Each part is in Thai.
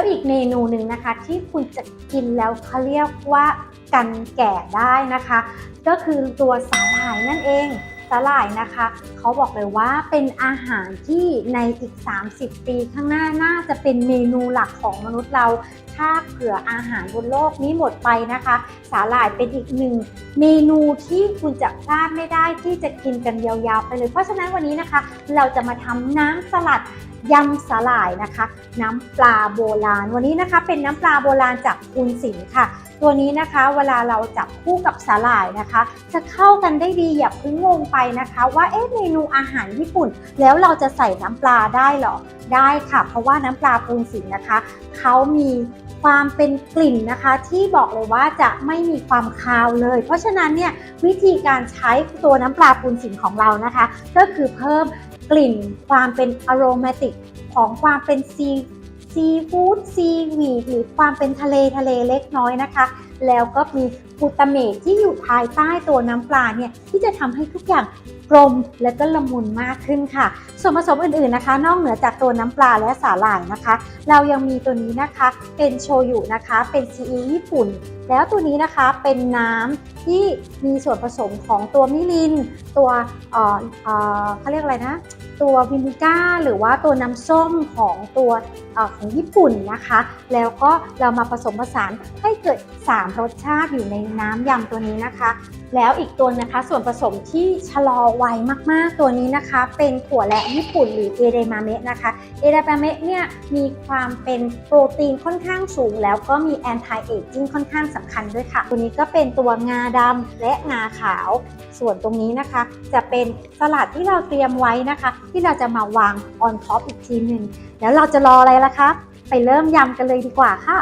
แล้วอีกเมนูหนึ่งนะคะที่คุณจะกินแล้วเขาเรียกว่ากันแก่ได้นะคะ ก็คือตัวสาหร่ายนั่นเอง สาหร่ายนะคะ เขาบอกเลยว่าเป็นอาหารที่ในอีก 30 ปีข้างหน้าน่าจะเป็นเมนูหลักของมนุษย์เรา ถ้าเผื่ออาหารบนโลกนี้หมดไปนะคะ สาหร่ายเป็นอีกหนึ่งเมนูที่คุณจะพลาดไม่ได้ที่จะกินกันยาวๆไปเลย เพราะฉะนั้นวันนี้นะคะ เราจะมาทำน้ำสลัดยำสาหร่ายนะคะ น้ำปลาโบราณ วันนี้นะคะเป็นน้ำปลาโบราณจากคุณสินค่ะ ตัวนี้นะคะเวลาเราจับคู่กับสาหร่ายนะคะ จะเข้ากันได้ดีอย่าเพิ่งงงไปนะคะ ว่าเอ๊ะเมนูอาหารญี่ปุ่น แล้วเราจะใส่น้ำปลาได้หรอได้ค่ะ เพราะว่าน้ำปลาปูนสินนะคะเขามีความเป็นกลิ่นนะคะที่บอกเลยว่าจะไม่มีความคาวเลย เพราะฉะนั้นเนี่ยวิธีการใช้ตัวน้ำปลาปูนสินของเรานะคะ ก็คือเพิ่มกลิ่นความเป็นอโรมาติกของความเป็นซี ซีฟู้ดซีวีดหรือความเป็นทะเลทะเลเล็กน้อยนะคะ แล้วก็มีกูตาเมตที่อยู่ภายใต้ตัวน้ำปลาเนี่ยที่จะทำให้ทุกอย่างกลมและก็ละมุนมากขึ้นค่ะ ส่วนผสมอื่นๆนะคะ นอกเหนือจากตัวน้ำปลาและสาหร่ายนะคะ เรายังมีตัวนี้นะคะเป็นโชยุนะคะ เป็นซีอิ๊วญี่ปุ่น แล้วตัวนี้นะคะเป็นน้ำที่มีส่วนผสมของตัวมิริน ตัวเอ่อเอ่อเขาเรียกอะไรนะ ตัววินิก้าหรือว่าตัวน้ำส้มของตัวอของญี่ปุ่นนะคะ แล้วก็เรามาผสมผสานให้เกิด 3 รสชาติอยู่ในน้ำยำตัวนี้นะคะ แล้วอีกตัวนะคะส่วนผสมที่ชะลอวัยมาก ๆ ตัวนี้นะคะ เป็นถั่วและญี่ปุ่นหรือเอเดมาเมะนะคะเอเดมาเมะเนี่ยมีความเป็นโปรตีนค่อนข้างสูง แล้วก็มีแอนตี้เอจจิ้งค่อนข้างสำคัญด้วยค่ะ ตัวนี้ก็เป็นตัวงาดำและงาขาว ส่วนตรงนี้นะคะ จะเป็นสลัดที่เราเตรียมไว้นะคะ ที่เราจะมาวางออนท็อปอีกทีหนึ่งแล้วเราจะรออะไรล่ะคะ ไปเริ่มยำกันเลยดีกว่าค่ะ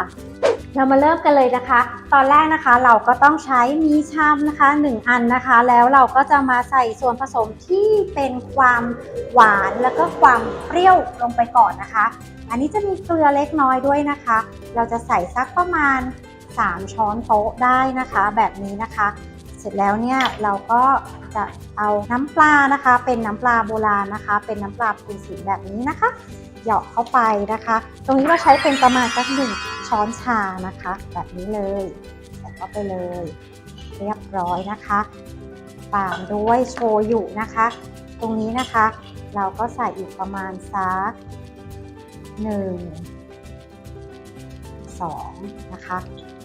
เรามาเริ่มกันเลยนะคะ ตอนแรกนะคะเราก็ต้องใช้มีชามนะคะ 1 อันนะคะ แล้วเราก็จะมาใส่ส่วนผสมที่เป็นความหวานแล้วก็ความเปรี้ยวลงไปก่อนนะคะ อันนี้จะมีเกลือเล็กน้อยด้วยนะคะ เราจะใส่สักประมาณ 3 ช้อนโต๊ะได้นะคะ แบบนี้นะคะ เสร็จแล้วเนี่ยเราก็จะเอาน้ำปลานะคะ เป็นน้ำปลาโบราณนะคะ เป็นน้ำปลาปูสีแบบนี้นะคะเหยาะเข้าไปนะคะ ตรงนี้เราใช้เป็นประมาณสักหนึ่งช้อนชานะคะ แบบนี้เลยใส่เข้าไปเลย เรียบร้อยนะคะตามด้วยโชยุนะคะ ตรงนี้นะคะ เราก็ใส่อีกประมาณสักหนึ่งสองนะคะ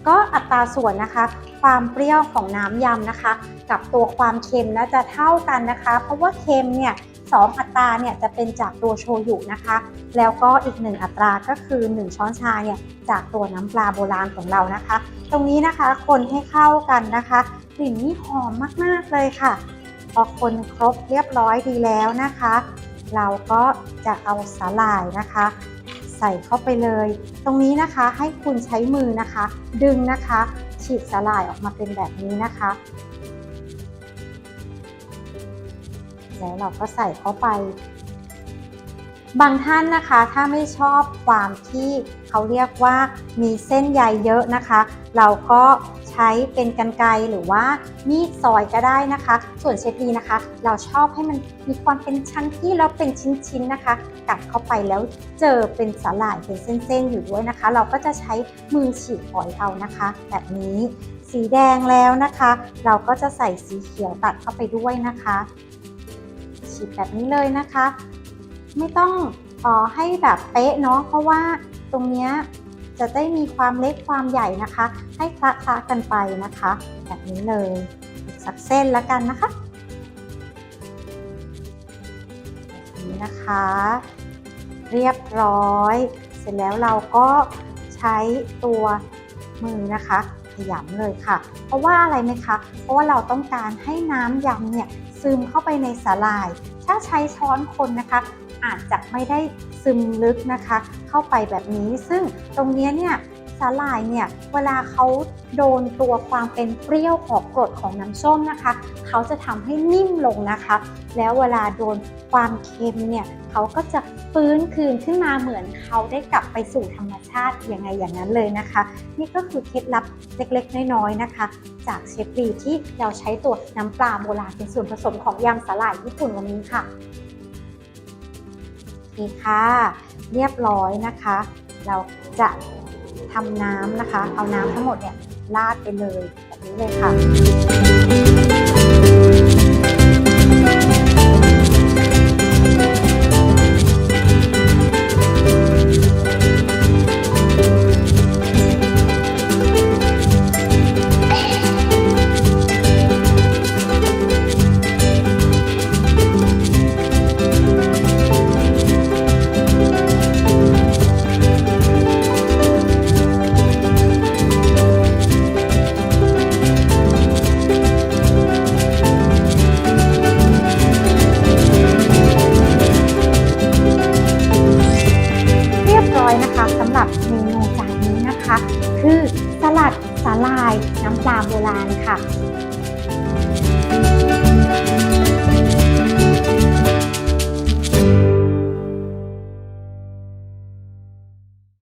ก็อัตราส่วนนะคะ ความเปรี้ยวของน้ำยำนะคะ กับตัวความเค็มนะจะเท่ากันนะคะ เพราะว่าเค็มเนี่ยสองอัตราเนี่ยจะเป็นจากตัวโชยุนะคะ แล้วก็อีกหนึ่งอัตราก็คือ 1 ช้อนชาเนี่ยจากตัวน้ำปลาโบราณของเรานะคะ ตรงนี้นะคะคนให้เข้ากันนะคะกลิ่นนี่หอมมาก ๆ เลยค่ะ พอคนครบเรียบร้อยดีแล้วนะคะ เราก็จะเอาสาหร่ายนะคะ ส่เข้าไปเลย ตรงนี้นะคะให้คุณใช้มือนะคะ ดึงนะคะ ฉีดสลายออกมาเป็นแบบนี้นะคะแล้วเราก็ใส่เข้าไป บางท่านนะคะถ้าไม่ชอบความที่เขาเรียกว่ามีเส้นใยเยอะนะคะ เราก็ใช้เป็นกันไกรหรือว่ามีดซอยก็ได้นะคะ ส่วนเชฟดีนะคะ เราชอบให้มันมีความเป็นชั้นที่แล้วเป็นชิ้นๆนะคะ กัดเข้าไปแล้วเจอเป็นสาหร่ายเป็นเส้นๆอยู่ด้วยนะคะ เราก็จะใช้มือฉีกฝอยเอานะคะ แบบนี้สีแดงแล้วนะคะ เราก็จะใส่สีเขียวตัดเข้าไปด้วยนะคะ ฉีกแบบนี้เลยนะคะ ไม่ต้องออให้แบบเป๊ะเนาะเพราะว่าตรงเนี้ยจะได้มีความเล็กความใหญ่นะคะ ให้คละคละกันไปนะคะ แบบนี้เลยสักเส้นแล้วกันนะคะแบบนี้นะคะ เรียบร้อย เสร็จแล้วเราก็ใช้ตัวมือนะคะขยำเลยค่ะ เพราะว่าอะไรไหมคะ เพราะว่าเราต้องการให้น้ำยำเนี่ยซึมเข้าไปในสาหร่าย ถ้าใช้ช้อนคนนะคะ อาจจะไม่ได้ซึมลึกนะคะ เข้าไปแบบนี้ ซึ่งตรงเนี้ยเนี่ยสาหร่ายเนี่ยเวลาเขาโดนตัวความเป็นเปรี้ยวของกรดของน้ำส้มนะคะ เขาจะทำให้นิ่มลงนะคะ แล้วเวลาโดนความเค็มเนี่ยเขาก็จะฟื้นคืนขึ้นมาเหมือนเขาได้กลับไปสู่ธรรมชาติยังไงอย่างนั้นเลยนะคะ นี่ก็คือเคล็ดลับเล็กๆ น้อยๆนะคะ จากเชฟรีที่เราใช้ตัวน้ำปลาโบราณเป็นส่วนผสมของยำสาหร่ายญี่ปุ่นวันนี้ค่ะ เคค่ะ เรียบร้อยนะคะ เราจะทำน้ำนะคะ เอาน้ำทั้งหมดเนี่ยราดไปเลยแบบนี้เลยค่ะ ปลาโบราณค่ะ